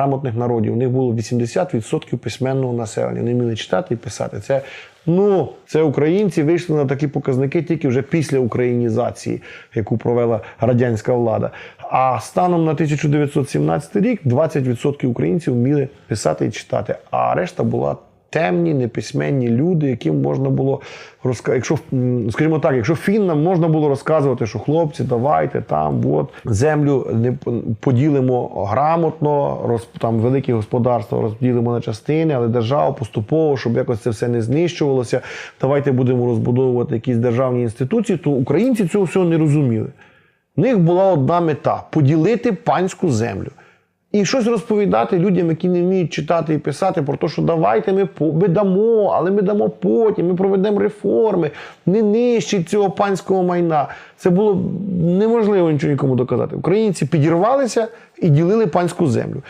грамотних народів. У них було 80% письменного населення. Вони вміли читати і писати. Це ну це українці вийшли на такі показники тільки вже після українізації, яку провела радянська влада. А станом на 1917 рік 20% українців вміли писати і читати, а решта була темні, неписьменні люди, яким можна було розказати. Якщо, скажімо так, якщо фіннам можна було розказувати, що хлопці, давайте там, от землю не поділимо грамотно, роз, там великі господарства розділимо на частини, але держава поступово, щоб якось це все не знищувалося. Давайте будемо розбудовувати якісь державні інституції. То українці цього всього не розуміли. В них була одна мета поділити панську землю. І щось розповідати людям, які не вміють читати і писати, про те, що давайте ми, ми дамо, але ми дамо потім, ми проведемо реформи, не нищить цього панського майна. Це було неможливо нічого нікому доказати. Українці підірвалися і ділили панську землю.